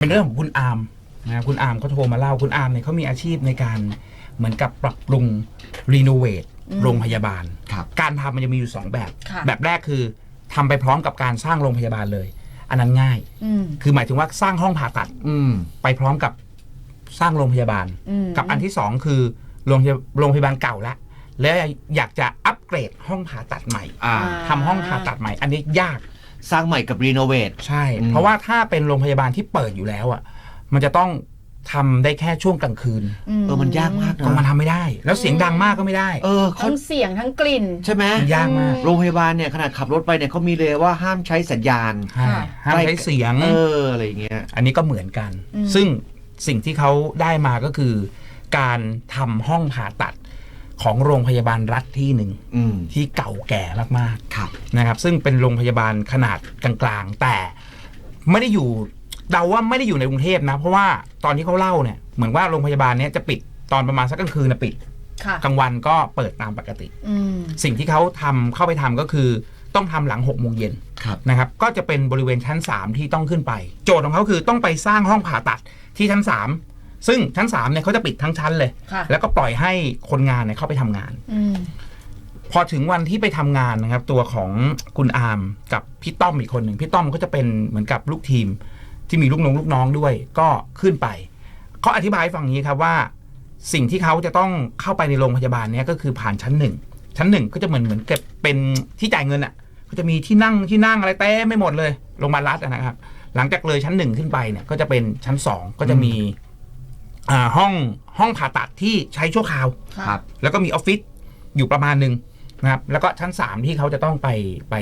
เป็นเรื่องของคุณอาร์มนะครับคุณอาร์มเขาโทรมาเล่าคุณอาร์มเนี่ยเขามีอาชีพในการเหมือนกับปรับปรุงรีโนเวทอืมโรงพยาบาล ครับ การทำมันจะมีอยู่2แบบ ค่ะ แบบแรกคือทำไปพร้อมกับการสร้างโรงพยาบาลเลย อันนั้นง่าย อืม คือหมายถึงว่าสร้างห้องผ่าตัดอืม ไปพร้อมกับสร้างโรงพยาบาล อืม กับอันที่สองคือโรงพยาโรงพยาบาลเก่าแล้วแล้วอยากจะอัปเกรดห้องผ่าตัดใหม่อ่าทำห้องผ่าตัดใหม่ อันนี้ยาก สร้างใหม่กับรีโนเวท ใช่อืมเพราะว่าถ้าเป็นโรงพยาบาลที่เปิดอยู่แล้วอะ มันจะต้องทำได้แค่ช่วงกลางคืนเออมันยากมากก็นะมันทำไม่ได้ แล้วเสียงดังมากก็ไม่ได้ เออเขาทั้งเสียงทั้งกลิ่น ใช่ไหมมันยากมาก โรงพยาบาลเนี่ยขนาดขับรถไปเนี่ยเขามีเลยว่าห้ามใช้สัญญาณใช่ห้ามใช้เสียง เอออะไรอย่างเงี้ย อันนี้ก็เหมือนกันอืมซึ่งสิ่งที่เขาได้มาก็คือ การทำห้องผ่าตัด ของโรงพยาบาลรัฐที่หนึ่งอืมที่เก่าแก่มากครับๆนะครับ ซึ่งเป็นโรงพยาบาลขนาดกลางๆ แต่ไม่ได้อยู่เดาว่าไม่ได้อยู่ในกรุงเทพนะ เพราะว่าตอนที่เขาเล่าเนี่ยเหมือนว่าโรงพยาบาลเนี้ยจะปิดตอนประมาณสักกลางคืนนะปิดค่ะกลางวันก็เปิดตามปกติอืมสิ่งที่เขาทำเข้าไปทำก็คือต้องทำหลัง6กโมงเย็นครับนะครับ ก็จะเป็นบริเวณชั้น 3 ที่ต้องขึ้นไป โจทย์ของเขาคือต้องไปสร้างห้องผ่าตัดที่ชั้น 3 ซึ่งชั้น3เนี่ยเขาจะปิดทั้งชั้นเลย ค่ะ แล้วก็ปล่อยให้คนงานเนี่ยเข้าไปทำงาน อืม พอถึงวันที่ไปทำงานนะครับ ตัวของคุณอาร์มกับพี่ต้อมอีกคนหนึ่งพี่ต้อมก็จะเป็นเหมือนกับลูกทีม ที่มีลูกน้องลูกน้องด้วย ก็ขึ้นไปเขาอธิบายให้ฟังอย่างนี้ครับว่า สิ่งที่เขาจะต้องเข้าไปในโรงพยาบาลเนี้ยก็คือผ่านชั้นหนึ่งชั้นหนึ่งก็จะเหมือนเหมือนกับเป็นที่จ่ายเงินอะก็จะมีที่นั่งที่นั่งอะไรเต็มไม่หมดเลยโรงพยาบาลรัฐอะนะครับ หลังจากเลยชั้นหนึ่งขึ้นไปเนี่ยก็จะเป็นชั้นสองก็จะมีอ่า ห้องห้องผ่าตัดที่ใช้ชั่วคราวค่ะครับ แล้วก็มีออฟฟิศอยู่ประมาณหนึ่งนะครับแล้วก็ชั้น 3 ที่เขาจะต้องไปไป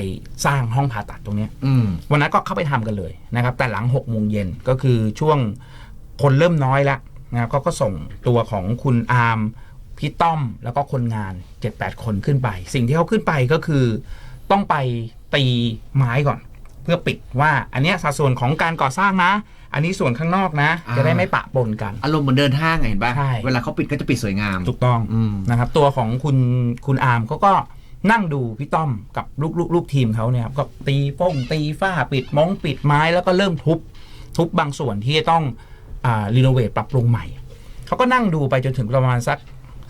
สร้างห้องผ่าตัดตรงเนี้ยอืม วันนั้นก็เข้าไปทำกันเลยนะครับ แต่หลัง6กโมงเย็นก็คือช่วงคนเริ่มน้อยแล้วนะครับก็ก็ส่งตัวของคุณอาร์มพี่ต้อมแล้วก็คนงาน 7-8 คนขึ้นไป สิ่งที่เขาขึ้นไปก็คือต้องไปตีไม้ก่อนเพื่อปิดว่าอันเนี้ยสัดส่วนของการก่อสร้างนะ อันนี้ส่วนข้างนอกนะ อ่า จะได้ไม่ปะปนกัน อารมณ์เหมือนเดินห้างอะเห็นป่ะ ใช่ เวลาเขาปิดก็จะปิดสวยงาม ถูกต้องอืม นะครับ ตัวของคุณคุณอาร์มเขาก็นั่งดูพี่ต้อมกับลูกลูกลูกทีมเขาเนี่ยครับก็ตีโป้งตีฝ้าปิดมงปิดไม้แล้วก็เริ่มทุบ ทุบบางส่วนที่จะต้องอ่ารีโนเวทปรับปรุงใหม่ เขาก็นั่งดูไปจนถึงประมาณสัก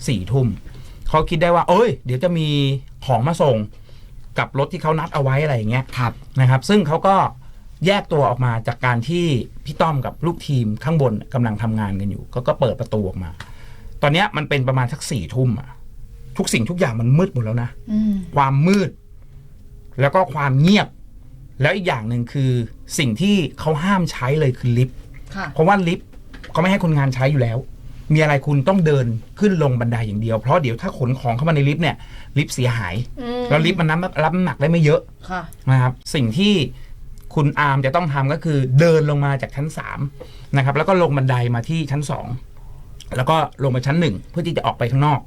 สี่ทุ่มเขาคิดได้ว่า เอ้ย เดี๋ยวจะมีของมาส่ง กับรถที่เขานัดเอาไว้อะไรอย่างเงี้ยครับนะครับซึ่งเขาก็แยกตัวออกมาจากการที่พี่ต้อมกับลูกทีมข้างบนกำลังทำงานกันอยู่ ก็ก็เปิดประตูออกมา ตอนเนี้ยมันเป็นประมาณสักสี่ทุ่มอะทุกสิ่งทุกอย่างมันมืดหมดแล้วนะอืมความมืด แล้วก็ความเงียบ แล้วอีกอย่างหนึ่งคือสิ่งที่เขาห้ามใช้เลยคือลิฟต์ค่ะเพราะว่าลิฟต์เขาไม่ให้คนงานใช้อยู่แล้ว มีอะไรคุณต้องเดินขึ้นลงบันไดอย่างเดียว เพราะเดี๋ยวถ้าขนของเข้ามาในลิฟต์เนี่ยลิฟต์เสียหายอืมแล้วลิฟต์มันน้ำรับน้ำหนักได้ไม่เยอะค่ะนะครับสิ่งที่คุณอาร์มจะต้องทำก็คือเดินลงมาจากชั้นสามนะครับแล้วก็ลงบันไดมาที่ชั้นสองแล้วก็ลงมาชั้นหนึ่งเพื่อที่จะออกไปข้างนอก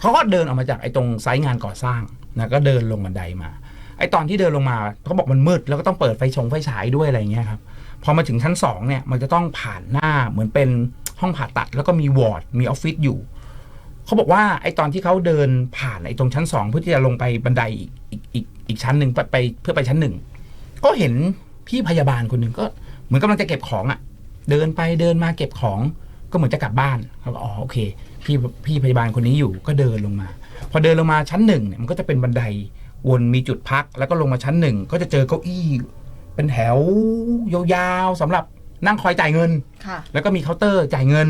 เขาก็เดินออกมาจากไอ้ตรงไซต์งานก่อสร้างนะก็เดินลงบันไดมาไอ้ตอนที่เดินลงมาเขาบอกมันมืดแล้วก็ต้องเปิดไฟชงไฟฉายด้วยอะไรอย่างเงี้ยครับพอมาถึงชั้นสองเนี่ยมันจะต้องผ่านหน้าเหมือนเป็น ห้องผ่าตัด แล้วก็มีวอร์ดมีออฟฟิศอยู่เขาบอกว่าไอ้ตอนที่เขาเดินผ่านไอ้ตรงชั้นสองเพื่อที่จะลงไปบันไดอีกอีกอีกอีกชั้นหนึ่งไปไปเพื่อไปชั้นหนึ่งก็เห็นพี่พยาบาลคนหนึ่งก็เหมือนกำลังจะเก็บของอะ่ะ เดินไปเดินมาเก็บของก็เหมือนจะกลับบ้านเขาก็อ๋อโอเคพี่พี่พยาบาลคนนี้อยู่ก็เดินลงมา พอเดินลงมาชั้นหนึ่งเนี่ยมันก็จะเป็นบันไดวนมีจุดพัก แล้วก็ลงมาชั้นหนึ่งก็จะเจอเก้าอี้ เป็นแถวยาวๆสำหรับ นั่งคอยจ่ายเงิน ค่ะ แล้วก็มีเคาน์เตอร์จ่ายเงิน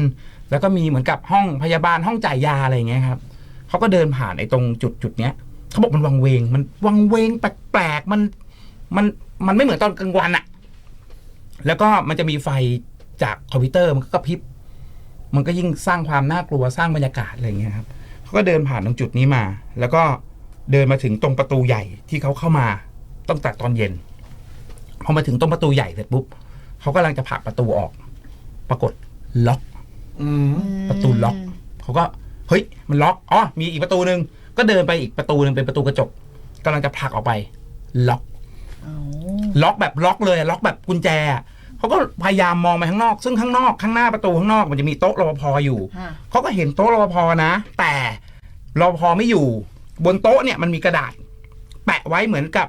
แล้วก็มีเหมือนกับห้องพยาบาลห้องจ่ายยาอะไรอย่างเงี้ยครับเขาก็เดินผ่านไอ้ตรงจุดจุดเนี้ยเขาบอกมันวังเวง มันวังเวงแปลกๆมันมันมันไม่เหมือนตอนกลางวันอะแล้วก็มันจะมีไฟจากคอมพิวเตอร์มันก็กระพริบ มันก็ยิ่งสร้างความน่ากลัวสร้างบรรยากาศอะไรอย่างเงี้ยครับเขาก็เดินผ่านตรงจุดนี้มา แล้วก็เดินมาถึงตรงประตูใหญ่ที่เขาเข้ามาตั้งแต่ตอนเย็น พอมาถึงตรงประตูใหญ่เสร็จปุ๊บ เขากำลังจะผลักประตูออก ปรากฏล็อก อืมประตูล็อก เขาก็เฮ้ย มันล็อกอ๋อมีอีกประตูหนึ่งก็เดินไปอีกประตูหนึ่งเป็นประตูกระจกกำลังจะผลักออกไป ล็อกอ๋อล็อกแบบล็อกเลยอะล็อกแบบกุญแจอะเขาก็พยายามมองไปข้างนอก ซึ่งข้างนอกข้างหน้าประตูข้างนอกมันจะมีโต๊ะรปภอยู่ค่ะเขาก็เห็นโต๊ะรปภนะ แต่รปภไม่อยู่ บนโต๊ะเนี่ยมันมีกระดาษ แปะไว้เหมือนกับ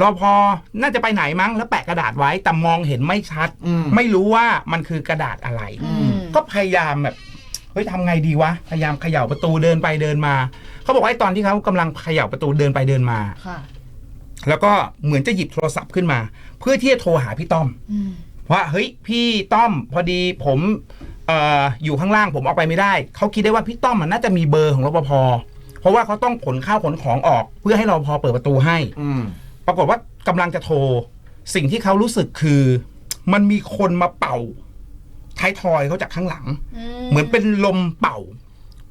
รอพอน่าจะไปไหนมั้งแล้วแปะกระดาษไว้แต่มองเห็นไม่ชัดอืมไม่รู้ว่ามันคือกระดาษอะไรอืมก็พยายามแบบเฮ้ยทำไงดีวะพยายามเขย่าประตูเดินไปเดินมาเขาบอกว่าไอ้ตอนที่เขากำลังเขย่าประตูเดินไปเดินมาค่ะแล้วก็เหมือนจะหยิบโทรศัพท์ขึ้นมา เพื่อที่จะโทรหาพี่ต้อมอืมว่าเฮ้ยพี่ต้อมพอดีผมเอ่ออยู่ข้างล่างผมออกไปไม่ได้ เขาคิดได้ว่าพี่ต้อมมันน่าจะมีเบอร์ของรปภเพราะว่าเขาต้องขนข้าวขนของออก เพื่อให้รปภเปิดประตูให้ อืม ปรากฏว่ากำลังจะโทร สิ่งที่เขารู้สึกคือ มันมีคนมาเป่าท้ายทอยเขาจากข้างหลัง เหมือนเป็นลมเป่า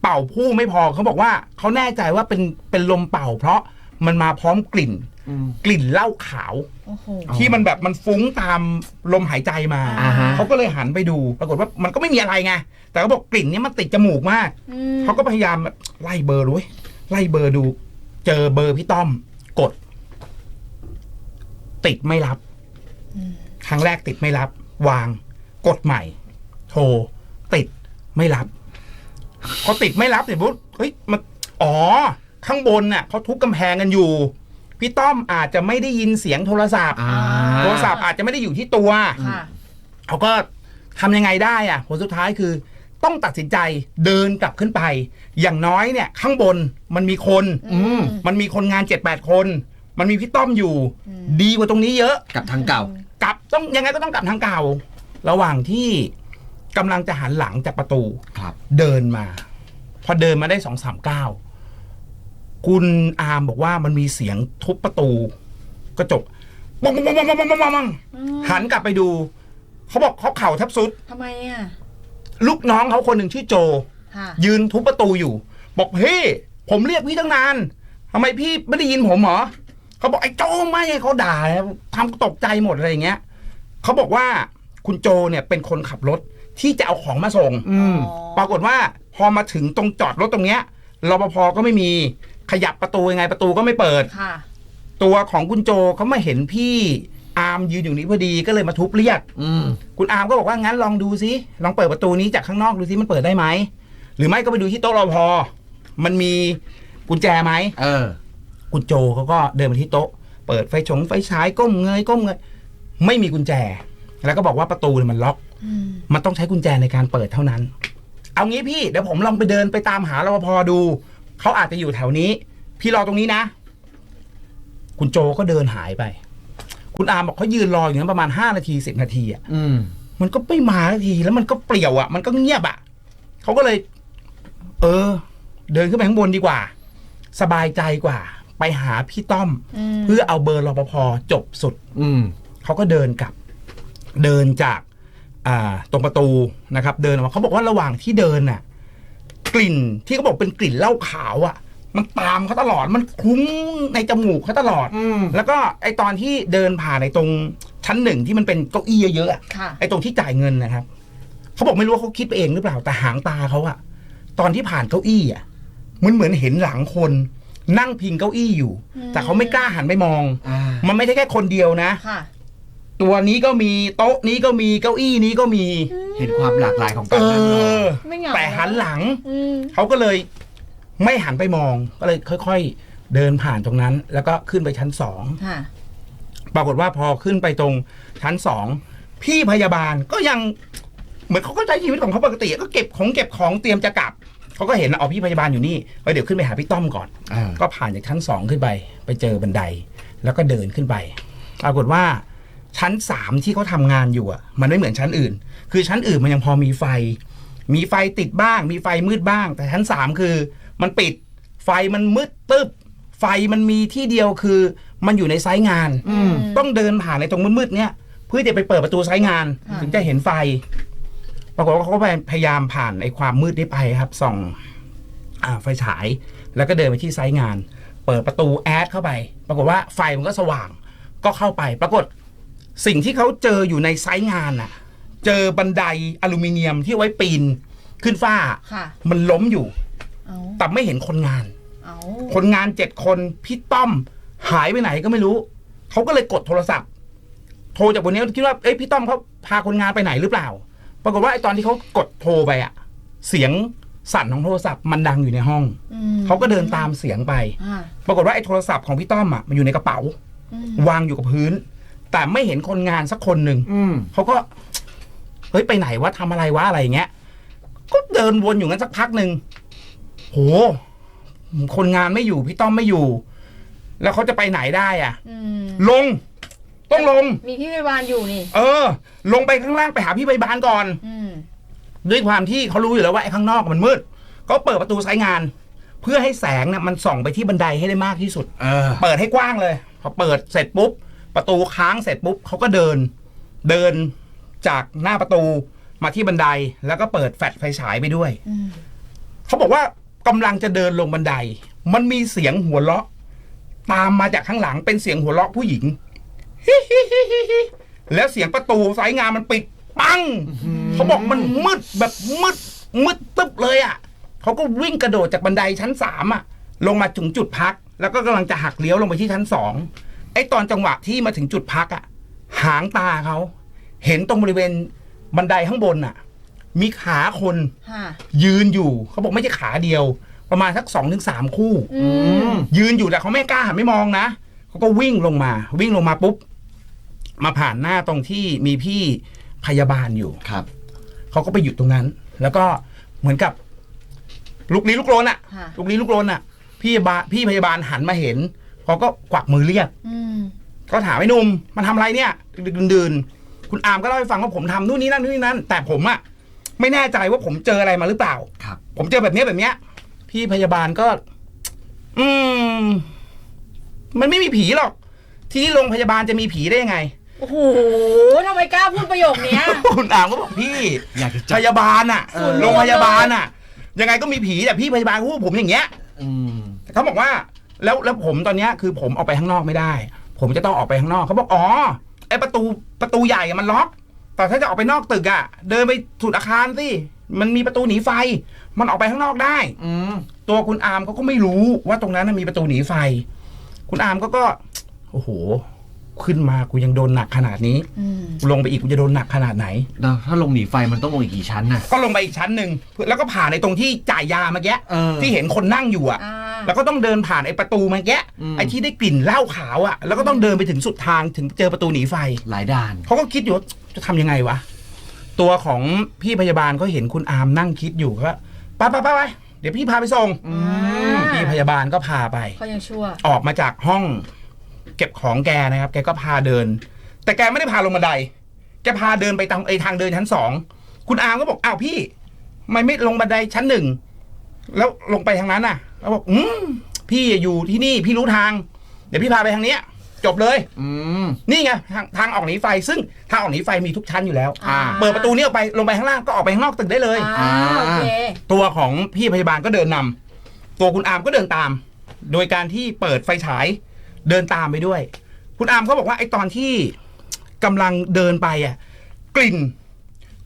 เป่าผู้ไม่พอเขาบอกว่าเขาแน่ใจว่าเป็นเป็นลมเป่า เพราะมันมาพร้อมกลิ่นอืมกลิ่นเหล้าขาวโอ้โหอ๋อที่มันแบบมันฟุ้งตามลมหายใจมาอ่าฮะเขาก็เลยหันไปดู ปรากฏว่ามันก็ไม่มีอะไรไง แต่เขาบอกกลิ่นเนี้มันติดจมูกมากอืมเขาก็พยายามแบบไล่เบอร์ดูเว้ยไล่เบอร์ดู เจอเบอร์พี่ต้อม กด ติดไม่รับอืมครั้งแรกติดไม่รับ วาง กดใหม่ โทร ติดไม่รับพอติดไม่รับเนี่ยปุ๊บเฮ้ยมันอ๋อ ข้างบนน่ะเขาทุบกำแพงกันอยู่ พี่ต้อมอาจจะไม่ได้ยินเสียงโทรศัพท์อ่าโทรศัพท์อาจจะไม่ได้อยู่ที่ตัวค่ะเขาก็ทำยังไงได้อะผลสุดท้ายคือ ต้องตัดสินใจเดินกลับขึ้นไป อย่างน้อยเนี่ย ข้างบนมันมีคน อืมมันมีคนงานเจ็ดแปดคน มันมีพี่ต้อมอยู่ ดีกว่าตรงนี้เยอะกับทางเก่า กลับต้องยังไงก็ต้องกลับทางเก่า ระหว่างที่กำลังจะหันหลังจากประตูครับ เดินมา พอเดินมาได้สองสามก้าวคุณอาร์มบอกว่ามันมีเสียงทุบประตู กระจกบังบังบังบังบังบังบังหันกลับไปดู เขาบอกเขาเข่าแทบสุดทำไมอะลูกน้องเขาคนหนึ่งชื่อโจ ยืนทุบประตูอยู่ บอกเฮ้ผมเรียกพี่ตั้งนานทำไมพี่ไม่ได้ยินผมหรอ เขาบอกไอ้โจไม่เขาด่าแล้วทำตกใจหมดอะไรอย่างเงี้ยเขาบอกว่าคุณโจเนี่ยเป็นคนขับรถที่จะเอาของมาส่ง อืมปรากฏว่าพอมาถึงตรงจอดรถตรงเนี้ยรปภก็ไม่มีขยับประตูยังไงประตูก็ไม่เปิดค่ะตัวของคุณโจเขามาเห็นพี่อาร์มยืนอยู่นี้พอดีก็เลยมาทุบเรียกอืมคุณอาร์มก็บอกว่างั้นลองดูซิลองเปิดประตูนี้จากข้างนอกดูซิมันเปิดได้ไหมหรือไม่ก็ไปดูที่โต๊ะรอพอมันมีกุญแจไหมเออ คุณโจเขาก็เดินมาที่โต๊ะ เปิดไฟฉงไฟฉายก้มเงยก้มเงยไม่มีกุญแจ แล้วก็บอกว่าประตูเนี่ยมันล็อกอืมมันต้องใช้กุญแจในการเปิดเท่านั้น เอางี้พี่เดี๋ยวผมลองไปเดินไปตามหารปภดู เขาอาจจะอยู่แถวนี้ พี่รอตรงนี้นะ คุณโจก็เดินหายไป คุณอาร์มบอกเขายืนรออยู่นั้นประมาณห้านาทีสิบนาทีอะอืมมันก็ไม่มาสักทีแล้วมันก็เปลี่ยวอะ มันก็เงียบอะเขาก็เลย เออ เดินขึ้นไปข้างบนดีกว่า สบายใจกว่า ไปหาพี่ต้อมมเพื่อเอาเบอร์รปภจบสุด อืมเขาก็เดินกลับ เดินจากอ่าตรงประตูนะครับ เดินออกมาเขาบอกว่าระหว่างที่เดินน่ะ กลิ่นที่เขาบอกเป็นกลิ่นเหล้าขาวอะ มันตามเขาตลอดมันคลุ้งในจมูกเขาตลอดอืมแล้วก็ไอตอนที่เดินผ่านในตรงชั้นหนึ่งที่มันเป็นเก้าอี้เยอะๆอะค่ะไอ้ตรงที่จ่ายเงินนะครับเขาบอกไม่รู้ว่าเขาคิดไปเองหรือเปล่าแต่หางตาเขาอะตอนที่ผ่านเก้าอี้อะมันเหมือนเห็นหลังคน นั่งพิงเก้าอี้อยู่ อืม แต่เขาไม่กล้าหันไปมอง อ่ามันไม่ใช่แค่คนเดียวนะ ค่ะ ตัวนี้ก็มีโต๊ะนี้ก็มีเก้าอี้นี้ก็มี เห็นความหลากหลายของเอการนั่งรออ ไม่เหงาแต่หันหลัง อืมเขาก็เลยไม่หันไปมองก็เลยค่อย ๆ เดินผ่านตรงนั้น แล้วก็ขึ้นไปชั้นสอง ค่ะ ปรากฏว่าพอขึ้นไปตรงชั้นสองพี่พยาบาลก็ยังเหมือนเขาก็ใช้ชีวิตของเขาปกติ ก็เก็บของเก็บของเตรียมจะกลับ เขาก็เห็นอ๋อพี่พยาบาลอยู่นี่เอ้ยเดี๋ยวขึ้นไปหาพี่ต้อมก่อนอ่าก็ผ่านจากชั้นสองขึ้นไป ไปเจอบันได แล้วก็เดินขึ้นไปปรากฏว่าชั้นสามที่เขาทำงานอยู่อะ มันไม่เหมือนชั้นอื่น คือชั้นอื่นมันยังพอมีไฟ มีไฟติดบ้าง มีไฟมืดบ้าง แต่ชั้นสามคือ มันปิด ไฟมันมืดตึ๊บไฟมันมีที่เดียวคือมันอยู่ในไซต์งานอืมต้องเดินผ่านในตรงมืดๆเนี่ยเพื่อจะไปเปิดประตูไซต์งานค่ะถึงจะเห็นไฟ ปรากฏว่าเขาก็พยายามผ่านไอ้ความมืดนี้ไปครับส่องอ่าไฟฉาย แล้วก็เดินไปที่ไซต์งาน เปิดประตูแอดเข้าไป ปรากฏว่าไฟมันก็สว่างก็เข้าไป ปรากฏสิ่งที่เขาเจออยู่ในไซต์งานน่ะ เจอบันไดอลูมิเนียมที่เอาไว้ปีนขึ้นฝ้าค่ะมันล้มอยู่เอาแต่ไม่เห็นคนงานเอาคนงานเจ็ดคนพี่ต้อมหายไปไหนก็ไม่รู้ เขาก็เลยกดโทรศัพท์ โทรจากบนนี้คิดว่าเอ้ยพี่ต้อมเขาพาคนงานไปไหนหรือเปล่า ปรากฏว่าไอ้ตอนที่เขากดโทรไปอะเสียงสั่นของโทรศัพท์มันดังอยู่ในห้องอืมเขาก็เดินตามเสียงไปอ่าปรากฏว่าไอ้โทรศัพท์ของพี่ต้อมอะมันอยู่ในกระเป๋าอืมวางอยู่กับพื้น แต่ไม่เห็นคนงานสักคนหนึ่งอืมเขาก็ เฮ้ยไปไหนวะทำอะไรวะอะไรอย่างเงี้ย ก็เดินวนอยู่งั้นสักพักหนึ่งโห คนงานไม่อยู่พี่ต้อมไม่อยู่ แล้วเขาจะไปไหนได้อะอืมลง ต้องลง มีพี่พยาบาลอยู่นี่ เออ ลงไปข้างล่างไปหาพี่พยาบาลก่อน อืม ด้วยความที่เขารู้อยู่แล้วว่าไอ้ข้างนอกมันมืดเขาเปิดประตูสายงาน เพื่อให้แสงเนี่ยมันส่องไปที่บันไดให้ได้มากที่สุด เออ เปิดให้กว้างเลย พอเปิดเสร็จปุ๊บ ประตูค้างเสร็จปุ๊บเขาก็เดิน เดินจากหน้าประตูมาที่บันไดแล้วก็เปิดแฟลชไฟฉายไปด้วยอืม เขาบอกว่ากำลังจะเดินลงบันได มันมีเสียงหัวเราะ ตามมาจากข้างหลังเป็นเสียงหัวเราะผู้หญิง แล้วเสียงประตูสายงานมันปิดปังเขาบอกมันมืดแบบมืดมืดตึ๊บเลยอะเขาก็วิ่งกระโดดจากบันไดชั้นสามอะ ลงมาถึงจุดพัก แล้วก็กำลังจะหักเลี้ยวลงไปที่ชั้นสองไอ้ตอนจังหวะที่มาถึงจุดพักอะ หางตาเขาเห็นตรงบริเวณบันไดข้างบนอะ มีขาคนค่ะยืนอยู่เขาบอกไม่ใช่ขาเดียว ประมาณสักสองถึงสามคู่อืมยืนอยู่แต่เขาไม่กล้าหันไม่มองนะเขาก็วิ่งลงมา วิ่งลงมาปุ๊บ มาผ่านหน้าตรงที่มีพี่พยาบาลอยู่ครับเขาก็ไปหยุดตรงนั้น แล้วก็เหมือนกับ ลุกลี้ลุกลนอะค่ะ ลุกลี้ลุกลนอะพี่พยาบาลพี่พยาบาลหันมาเห็นเขาก็กวักมือเรียก อืม ก็ถามไอ้หนุ่มมันทำอะไรเนี่ยดึกๆดื่นๆคุณอามก็เล่าให้ฟังว่าผมทำนู่นนี่นั่นนู่นนี่นั่น แต่ผมอะไม่แน่ใจว่าผมเจออะไรมาหรือเปล่า ครับ ผมเจอแบบเนี้ยแบบเนี้ย พี่พยาบาลก็ อืม มันไม่มีผีหรอก ที่นี่โรงพยาบาลจะมีผีได้ยังไง โอ้โหทำไมกล้าพูดประโยคเนี้ย คุณอามก็บอกพี่อยากจะพจับยาบาลอะเออ โรงพยาบาลอะยังไงก็มีผีแต่พี่พยาบาลพูดผมอย่างเงี้ย อืม เขาบอกว่าแล้วแล้วผมตอนเนี้ยคือผมออกไปข้างนอกไม่ได้ ผมจะต้องออกไปข้างนอกเขาบอกอ๋อไอประตูประตูใหญ่อะมันล็อก แต่ถ้าจะออกไปนอกตึกอะเดินไปสุดอาคารสิมันมีประตูหนีไฟ มันออกไปข้างนอกได้ อืม ตัวคุณอาร์มเขาก็ไม่รู้ว่าตรงนั้นนะมีประตูหนีไฟ คุณอาร์มก็ก็ โอ้โห ขึ้นมากูยังโดนหนักขนาดนี้อืมกูลงไปอีกกูจะโดนหนักขนาดไหนแล้วถ้าลงหนีไฟมันต้องลงอีกกี่ชั้นน่ะ ก็ลงไปอีกชั้นหนึ่งแล้วก็ผ่านในตรงที่จ่ายยาเมื่อกี้เออที่เห็นคนนั่งอยู่อะอ่าแล้วก็ต้องเดินผ่านไอ้ประตูเมื่อกี้อืมไอ้ที่ได้กลิ่นเหล้าขาวอะ แล้วก็ต้องเดินไปถึงสุดทางถึงเจอประตูหนีไฟหลายด่านเขาก็คิดอยู่ว่าจะทำยังไงวะตัวของพี่พยาบาลก็เห็นคุณอาร์มนั่งคิดอยู่ก็ไปไปไปไปเดี๋ยวพี่พาไปส่งอืมพี่พยาบาลก็พาไปเขายังชั่วออกมาจากห้อง เก็บของแกนะครับ แกก็พาเดิน แต่แกไม่ได้พาลงบันได แกพาเดินไปทางไอ้ทางเดินชั้นสอง คุณอาร์มก็บอกอ้าวพี่ทำไมไม่ลงบันไดชั้นหนึ่ง แล้วลงไปทางนั้นน่ะเขาบอกอืมพี่อยู่ที่นี่พี่รู้ทาง เดี๋ยวพี่พาไปทางเนี้ย จบเลย อืม นี่ไงทางทางออกหนีไฟซึ่งทางออกหนีไฟมีทุกชั้นอยู่แล้ว อ่า เปิดประตูนี้ออกไปลงไปข้างล่างก็ออกไปข้างนอกตึกได้เลย อ่าโอเค ตัวของพี่พยาบาลก็เดินนำตัวคุณอาร์มก็เดินตาม โดยการที่เปิดไฟฉาย เดินตามไปด้วย คุณอาร์มเขาบอกว่าไอ้ตอนที่กำลังเดินไปอะกลิ่น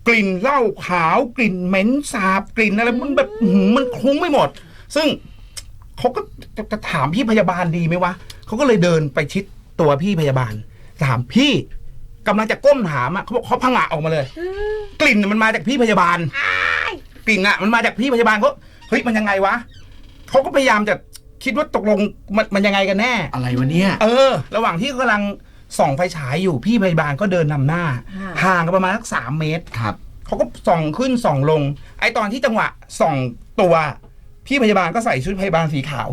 กลิ่นเหล้าขาวกลิ่นเหม็นสาบกลิ่นอะไรมันแบบอื้อหือมันคลุ้งไม่หมด ซึ่งเขาก็จะจะถามพี่พยาบาลดีไหมวะเขาก็เลยเดินไปชิดตัวพี่พยาบาล ถามพี่กำลังจะก้มถามอะเขาบอกเขาพังงะออกมาเลย กลิ่นมันมาจากพี่พยาบาล กลิ่นอะมันมาจากพี่พยาบาลเขาเฮ้ยมันยังไงวะเขาก็พยายามจะ คิดว่าตกลงมันมันยังไงกันแน่ อะไรวะเนี่ย เออ ระหว่างที่กำลังส่องไฟฉายอยู่พี่พยาบาลก็เดินนำหน้า ค่ะ ห่างกันประมาณสักสามเมตร ครับ เขาก็ส่องขึ้นส่องลง ไอตอนที่จังหวะส่องตัว พี่พยาบาลก็ใส่ชุดพยาบาลสีขาว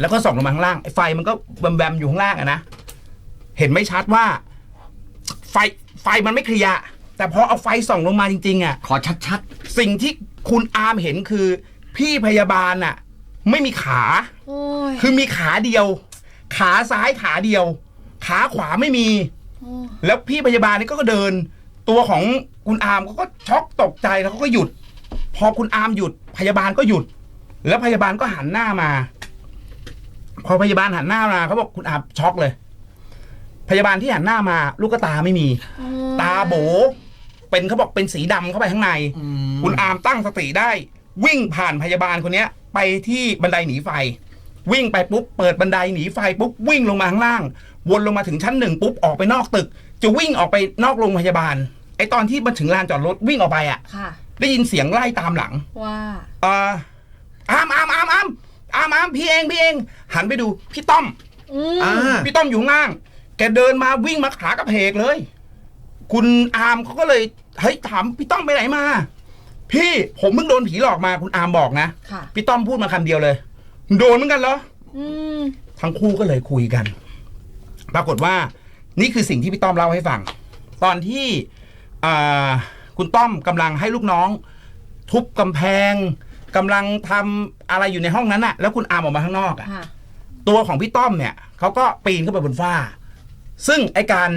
แล้วก็ส่องลงมาข้างล่างไอไฟมันก็แวมๆอยู่ข้างล่างอะนะเห็นไม่ชัดว่า ไฟไฟมันไม่เคลียร์แต่พอเอาไฟส่องลงมาจริงๆอะ ขอชัด สิ่งที่คุณอาร์มเห็นคือ พี่พยาบาลน่ะ ไม่มีขา โอ้ยคือมีขาเดียว ขาซ้ายขาเดียว ขาขวาไม่มี โอ้แล้วพี่พยาบาลนี่ก็เดิน ตัวของคุณอาร์มเขาก็ช็อกตกใจแล้วเขาก็หยุด พอคุณอาร์มหยุด พยาบาลก็หยุด แล้วพยาบาลก็หันหน้ามา พอพยาบาลหันหน้ามาเขาบอกคุณอาร์มช็อกเลย พยาบาลที่หันหน้ามา ลูกตาไม่มี โอ้ตาโบ เป็นเขาบอกเป็นสีดำเข้าไปข้างในๆอืมคุณอาร์มตั้งสติได้ วิ่งผ่านพยาบาลคนเนี้ย ไปที่บันไดหนีไฟ วิ่งไปปุ๊บเปิดบันไดหนีไฟปุ๊บวิ่งลงมาข้างล่าง วนลงมาถึงชั้นหนึ่งปุ๊บออกไปนอกตึก จะวิ่งออกไปนอกโรงพยาบาลไอตอนที่มาถึงลานจอดรถวิ่งออกไปอะ ค่ะ ได้ยินเสียงไล่ตามหลังว่าเอ่ออามอามอามอามอามอามพี่เองพี่เอง หันไปดูพี่ต้อม อืมอ่า พี่ต้อมอยู่ข้างล่าง แกเดินมาวิ่งมาขากระเพกเลย คุณอาร์มเขาก็เลย เฮ้ยถามพี่ต้อมไปไหนมา พี่ผมเพิ่งโดนผีหลอกมาคุณอาร์มบอกนะ ค่ะ พี่ต้อมพูดมาคำเดียวเลย โดนเหมือนกันเหรอ อืม ทั้งคู่ก็เลยคุยกัน ปรากฏว่านี่คือสิ่งที่พี่ต้อมเล่าให้ฟัง ตอนที่อ่าคุณต้อมกำลังให้ลูกน้อง ทุบกำแพงกำลังทำอะไรอยู่ในห้องนั้นอะแล้วคุณอาร์มออกมาข้างนอกอะ ค่ะ ตัวของพี่ต้อมเนี่ยเขาก็ปีนขึ้นไปบนฝ้า ซึ่งไอการ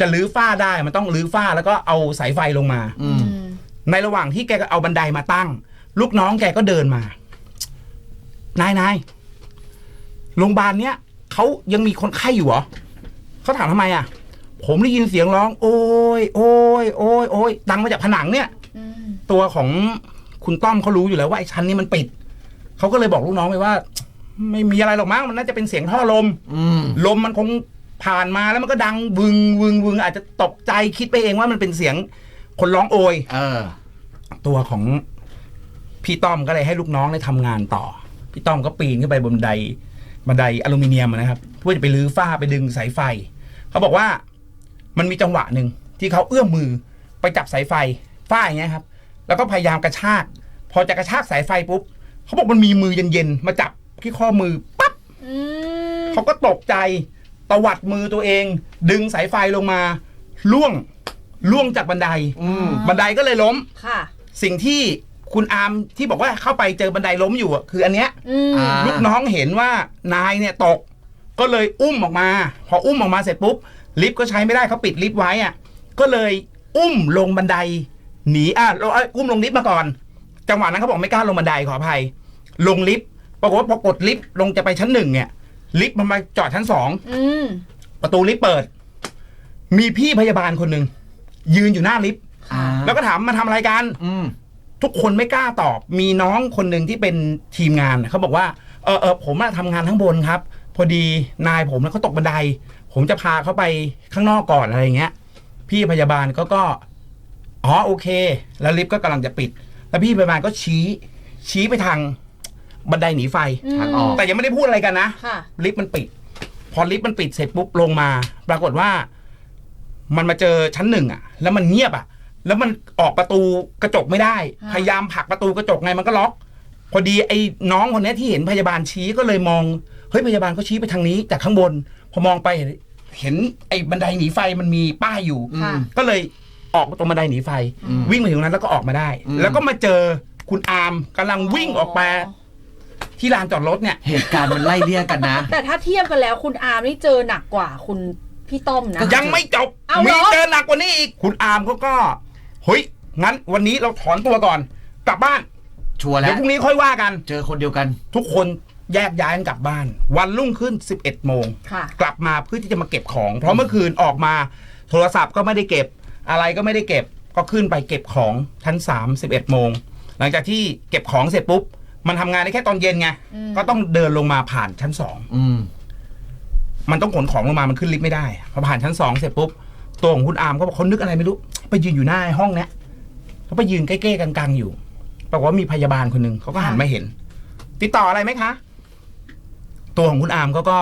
จะลื้อฝ้าได้มันต้องลื้อฝ้าแล้วก็เอาสายไฟลงมา อืม ในระหว่างที่แกก็เอาบันไดมาตั้ง ลูกน้องแกก็เดินมา นายนายโรงพยาบาลเนี้ยเขายังมีคนไข้อยู่เหรอเขาถามทำไมอะ ผมได้ยินเสียงร้อง โอ้ยโอ้ยโอ้ยโอ้ยดังมาจากผนังเนี่ยอืมตัวของคุณต้อมเขารู้อยู่แล้วว่าไอ้ชั้นนี้มันปิดเขาก็เลยบอกลูกน้องไปว่า ไม่มีอะไรหรอกมั้งมันน่าจะเป็นเสียงท่อลมอืมลมมันคงผ่านมาแล้วมันก็ดังวึงวึงวึงอาจจะตกใจคิดไปเองว่ามันเป็นเสียงคนร้องโอยเออ ตัวของพี่ต้อมก็เลยให้ลูกน้องได้ทำงานต่อ พี่ต้อมก็ปีนขึ้นไปบนบันไดบันไดอลูมิเนียมนะครับเพื่อจะไปรื้อฝ้าไปดึงสายไฟ เขาบอกว่ามันมีจังหวะหนึ่งที่เขาเอื้อมมือไปจับสายไฟฝ้าอย่างเงี้ยครับ แล้วก็พยายามกระชาก พอจะกระชากสายไฟปุ๊บเขาบอกมันมีมือเย็นๆมาจับที่ข้อมือปั๊บอืมเขาก็ตกใจตวัดมือตัวเอง ดึงสายไฟลงมาล่วงล่วงจากบันไดอืมบันไดก็เลยล้มค่ะ สิ่งที่คุณอาร์มที่บอกว่าเข้าไปเจอบันไดล้มอยู่อะคืออันเนี้ยอืมอ่า ลูกน้องเห็นว่านายเนี่ยตก ก็เลยอุ้มออกมา พออุ้มออกมาเสร็จปุ๊บลิฟต์ก็ใช้ไม่ได้เขาปิดลิฟต์ไว้อะก็เลยอุ้มลงบันได หนีอะเราเอาอุ้มลงลิฟต์มาก่อน จังหวะนั้นเขาบอกไม่กล้าลงบันไดขออภัย ลงลิฟต์ปรากฏว่าพอกดลิฟต์ลงจะไปชั้นหนึ่งเนี่ย ลิฟต์มันมาจอดชั้นสอง อืมประตูลิฟต์เปิด มีพี่พยาบาลคนหนึ่งยืนอยู่หน้าลิฟต์อ่า แล้วก็ถามมาทำอะไรกันอืมทุกคนไม่กล้าตอบ มีน้องคนหนึ่งที่เป็นทีมงานเขาบอกว่าเออเออผมอะทำงานข้างบนครับ พอดีนายผมแล้วเขาตกบันได ผมจะพาเขาไปข้างนอกก่อนอะไรอย่างเงี้ย พี่พยาบาลก็ก็อ๋อโอเค แล้วลิฟต์ก็กำลังจะปิด แล้วพี่พยาบาลก็ชี้ ชี้ไปทางบันไดหนีไฟทางออกแต่ยังไม่ได้พูดอะไรกันนะค่ะลิฟต์มันปิด พอลิฟต์มันปิดเสร็จปุ๊บลงมา ปรากฏว่า มันมาเจอชั้นหนึ่งอะ แล้วมันเงียบอะ แล้วมันออกประตูกระจกไม่ได้อ่าพยายามผลักประตูกระจกไงมันก็ล็อก พอดีไอ้น้องคนเนี้ยที่เห็นพยาบาลชี้ก็เลยมองเฮ้ยพยาบาลเขาชี้ไปทางนี้จากข้างบน พอมองไปเห็นเห็นไอ้บันไดหนีไฟมันมีป้ายอยู่ค่ะก็เลยออกตรงบันไดหนีไฟอืมวิ่งมาถึงตรงนั้นแล้วก็ออกมาได้อืมแล้วก็มาเจอคุณอาร์มกำลังวิ่งออกมาที่ลานจอดรถเนี่ยเหตุการณ์มันไล่เลี่ยกันนะ แต่ถ้าเทียบกันแล้วคุณอาร์มนี่เจอหนักกว่าคุณพี่ต้อมนะก็ยังไม่จบเอาเหรอมีเจอหนักกว่านี้อีกคุณอาร์มเขาก็เฮ้ยงั้นวันนี้เราถอนตัวก่อน กลับบ้านชัวร์แล้เดี๋ยววพรุ่งนี้ค่อยว่ากัน เจอคนเดียวกัน ทุกคนแยกย้ายกันกลับบ้าน วันรุ่งขึ้น 11โมงค่ะ กลับมาเพื่อที่จะมาเก็บของ เพราะเมื่อคืนออกมา โทรศัพท์ก็ไม่ได้เก็บ อะไรก็ไม่ได้เก็บ ก็ขึ้นไปเก็บของชั้น3 11โมงหลังจากที่เก็บของเสร็จปุ๊บ มันทำงานได้แค่ตอนเย็นไงอืม ก็ต้องเดินลงมาผ่านชั้นสอง อืม มันต้องขนของลงมา มันขึ้นลิฟต์ไม่ได้ พอผ่านชั้นสองเสร็จปุ๊บ ตัวของคุณอาร์มก็บอกเขานึกอะไรไม่รู้ ไปยืนอยู่หน้าห้องเนี้ยเขาไปยืนใกล้ๆกลางๆอยู่ปรากฏว่ามีพยาบาลคนหนึ่งเขาก็หันมาเห็น ติดต่ออะไรไหมคะ ตัวของคุณอาร์มเขาก็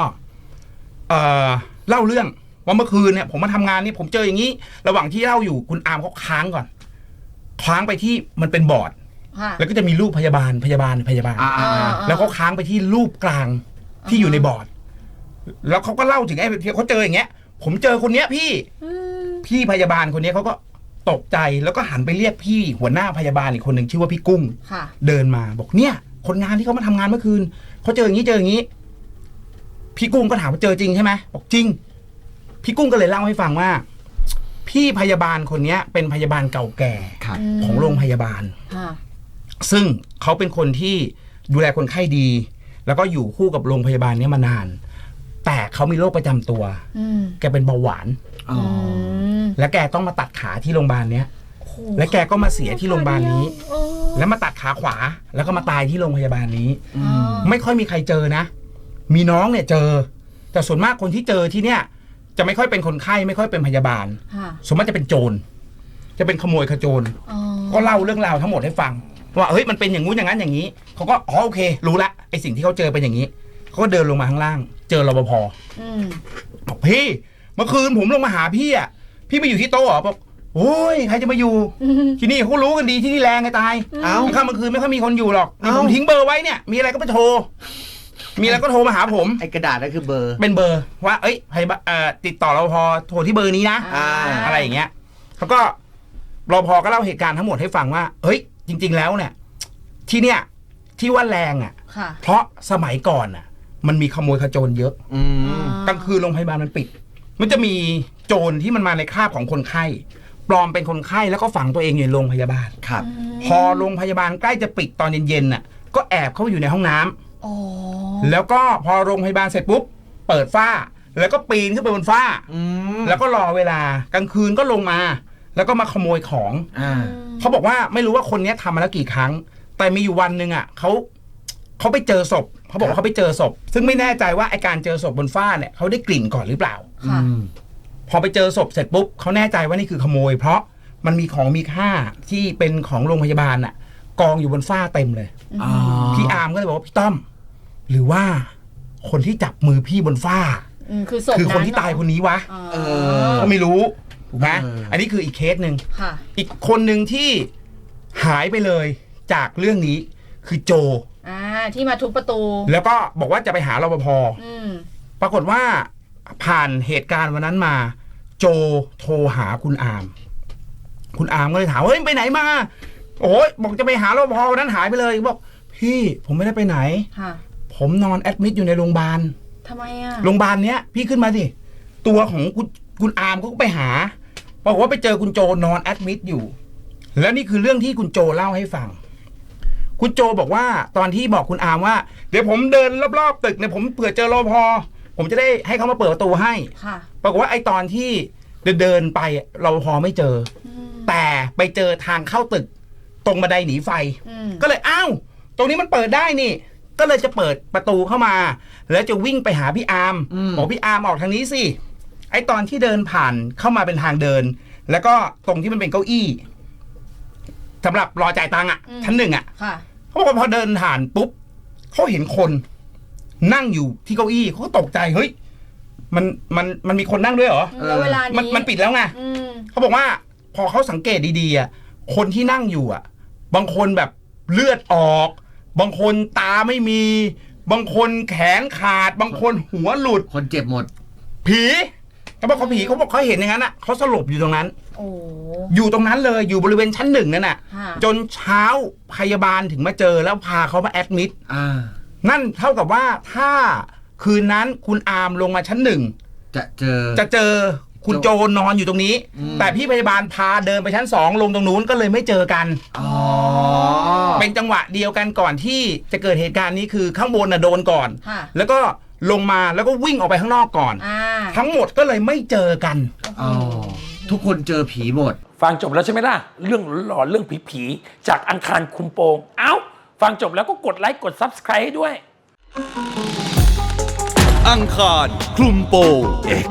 เอ่อเล่าเรื่องว่าเมื่อคืนเนี่ย ผมมาทำงานนี่ผมเจออย่างนี้ ระหว่างที่เล่าอยู่คุณอาร์มเขาค้างก่อน ค้างไปที่มันเป็นบอร์ดค่ะแล้วก็จะมีรูปพยาบาลพยาบาลพยาบาลอ่าอ่าอ่าแล้วเขาค้างไปที่รูปกลางที่อยู่ในบอร์ด แล้วเขาก็เล่าถึงไอ้ที่เขาเจออย่างเงี้ย ผมเจอคนเนี้ยพี่อืม พี่พยาบาลคนเนี้ยเขาก็ตกใจแล้วก็หันไปเรียกพี่หัวหน้าพยาบาลอีกคนหนึ่งชื่อว่าพี่กุ้ง ค่ะ เดินมาบอกเนี่ย คนงานที่เขามาทำงานเมื่อคืนเขาเจออย่างนี้เจออย่างนี้ พี่กุ้งก็ถามว่าเจอจริงใช่ไหมบอกจริง พี่กุ้งก็เลยเล่าให้ฟังว่า พี่พยาบาลคนเนี้ย เป็นพยาบาลเก่าแก่ครับของโรงพยาบาล ค่ะ ซึ่งเขาเป็นคนที่ดูแลคนไข้ดี แล้วก็อยู่คู่กับโรงพยาบาลเนี้ยมานาน แต่เขามีโรคประจำตัว อืม แกเป็นเบาหวาน อ๋อ ม และแกต้องมาตัดขาที่โรงพยาบาลเนี้ยโอ้โหและแกก็มาเสียที่โรงพยาบาลนี้เออแล้วมาตัดขาขวาแล้วก็มาตายที่โรงพยาบาลนี้อืมไม่ค่อยมีใครเจอนะ มีน้องเนี่ยเจอ แต่ส่วนมากคนที่เจอที่เนี่ย จะไม่ค่อยเป็นคนไข้ไม่ค่อยเป็นพยาบาลค่ะส่วนมากจะเป็นโจรจะเป็นขโมยขโจรอ๋อก็เล่าเรื่องราวทั้งหมดให้ฟังว่าเฮ้ยมันเป็นอย่างงู้นอย่างนั้นอย่างนี้เขาก็อ๋อโอเค รู้ละไอสิ่งที่เขาเจอเป็นอย่างนี้เขาก็เดินลงมาข้างล่าง เจอรปภอืมบอกพี่เมื่อคืนผมลงมาหาพี่อะ พี่ไม่อยู่ที่โต๊ะเหรอบอกโอ้ยใครจะมาอยู่ ที่นี่เขารู้กันดีที่นี่แรงไงตายเอ้าค่ำกลางคืนไม่ค่อยมีคนอยู่หรอกนี่เอ้าผมทิ้งเบอร์ไว้เนี่ย มีอะไรก็ไปโทร มีอะไรก็โทรมาหาผม ไอกระดาษนั่นคือเบอร์ เป็นเบอร์ ว่า เอ้ยใครบ้าเอ่อติดต่อรปภโทรที่เบอร์นี้นะอ่า อะไรอย่างเงี้ยเขาก็รปภก็เล่าเหตุการณ์ทั้งหมดให้ฟังว่า เฮ้ย จริง ๆ แล้วเนี่ย ที่เนี่ย ที่ว่าแรงอะ ค่ะเพราะสมัยก่อนอะ มันมีขโมยขโจรเยอะ อืม กลางคืนโรงพยาบาลมันปิด มันจะมีโจรที่มันมาในคราบของคนไข้ ปลอมเป็นคนไข้แล้วก็ฝังตัวเองอยู่ในโรงพยาบาล ครับ พอโรงพยาบาลใกล้จะปิดตอนเย็นๆน่ะ ก็แอบเข้าไปอยู่ในห้องน้ำอ๋อแล้วก็พอโรงพยาบาลเสร็จปุ๊บเปิดฝ้า แล้วก็ปีนขึ้นไปบนฝ้า อืมแล้วก็รอเวลากลางคืนก็ลงมา แล้วก็มาขโมยของ อ่า เขาบอกว่าไม่รู้ว่าคนเนี้ยทำมาแล้วกี่ครั้ง แต่มีอยู่วันหนึ่งอะเขาเขาไปเจอศพ เขาบอกว่าเขาไปเจอศพ ซึ่งไม่แน่ใจว่าไอการเจอศพบนฝ้าเนี่ยเขาได้กลิ่นก่อนหรือเปล่า ค่ะอืมพอไปเจอศพเสร็จปุ๊บเขาแน่ใจว่านี่คือขโมย เพราะมันมีของมีค่าที่เป็นของโรงพยาบาลน่ะ กองอยู่บนฝ้าเต็มเลย อ๋อพี่อาร์มก็เลยบอกว่าพี่ต้อม หรือว่าคนที่จับมือพี่บนฝ้า อืมคือศพคือคนที่ตายคนนี้วะอ๋อเออ ก็ไม่รู้ถูกไหมเอออั อันนี้คืออีกเคสหนึ่ง ค่ะ อีกคนหนึ่งที่หายไปเลยจากเรื่องนี้คือโจ อ่า ที่มาทุบประตู แล้วก็บอกว่าจะไปหารปภอืมปรากฏว่าผ่านเหตุการณ์วันนั้นมา โจโทรหาคุณอาม คุณอามก็เลยถามว่าเฮ้ยไปไหนมา โอ้ยบอกจะไปหารปภวันนั้นหายไปเลยบอก พี่ผมไม่ได้ไปไหน ค่ะผมนอนแอดมิดอยู่ในโรงพยาบาลทำไมอะโรงพยาบาลเนี้ยพี่ขึ้นมาสิตัวของคุณคุณอามเขาก็ไปหาบอกว่าไปเจอคุณโจนอนแอดมิดอยู่ แล้วนี่คือเรื่องที่คุณโจเล่าให้ฟัง คุณโจบอกว่าตอนที่บอกคุณอามว่า เดี๋ยวผมเดินรอบๆตึกเนี่ยผมเผื่อเจอรอพอ ผมจะได้ให้เขามาเปิดประตูให้ค่ะ ปรากฏว่าไอตอนที่เดินเดินไปรอพอไม่เจออืมแต่ไปเจอทางเข้าตึก ตรงบันไดหนีไฟ อืม ก็เลยอ้าวตรงนี้มันเปิดได้นี่ ก็เลยจะเปิดประตูเข้ามา แล้วจะวิ่งไปหาพี่อาร์มอืมบอกพี่อาร์มออกทางนี้สิไอตอนที่เดินผ่านเข้ามาเป็นทางเดิน แล้วก็ตรงที่มันเป็นเก้าอี้ สำหรับรอจ่ายตังค์อะชั้นหนึ่งอะค่ะ เขาบอกว่าพอเดินผ่านปุ๊บเขาเห็นคน นั่งอยู่ที่เก้าอี้เขาก็ตกใจเฮ้ยมันมันมันมีคนนั่งด้วยเหรอแล้วเวลานี้มันมันปิดแล้วไง อืม เขาบอกว่าพอเขาสังเกตดีๆอะคนที่นั่งอยู่อะ บางคนแบบเลือดออก บางคนตาไม่มี บางคนแขนขาด บางคนหัวหลุดคนเจ็บหมด ผีเขาบอกเขาผีเขาบอกเขาเห็นอย่างนั้นอะเขาสลบอยู่ตรงนั้น โอ้ อยู่ตรงนั้นเลยอยู่บริเวณชั้นหนึ่งนั่นน่ะ ค่ะ จนเช้าพยาบาลถึงมาเจอแล้วพาเขามาแอดมิด อ่า นั่นเท่ากับว่าถ้าคืนนั้นคุณอาร์มลงมาชั้นหนึ่ง จะเจอ จะเจอคุณโจนอนอยู่ตรงนี้ อืม แต่พี่พยาบาลพาเดินไปชั้นสองลงตรงนู้นก็เลยไม่เจอกัน อ๋อเป็นจังหวะเดียวกันก่อนที่จะเกิดเหตุการณ์นี้คือข้างบนน่ะโดนก่อน ค่ะ แล้วก็ลงมาแล้วก็วิ่งออกไปข้างนอกก่อน อ่าทั้งหมดก็เลยไม่เจอกันอ๋อ ทุกคนเจอผีหมด ฟังจบแล้วใช่ไหมล่ะ เรื่องหลอนๆเรื่องผีๆจากอังคารคุมโปง เอ้า ฟังจบแล้วก็กดไลค์กด Subscribe ให้ด้วย อังคารคลุมโปง X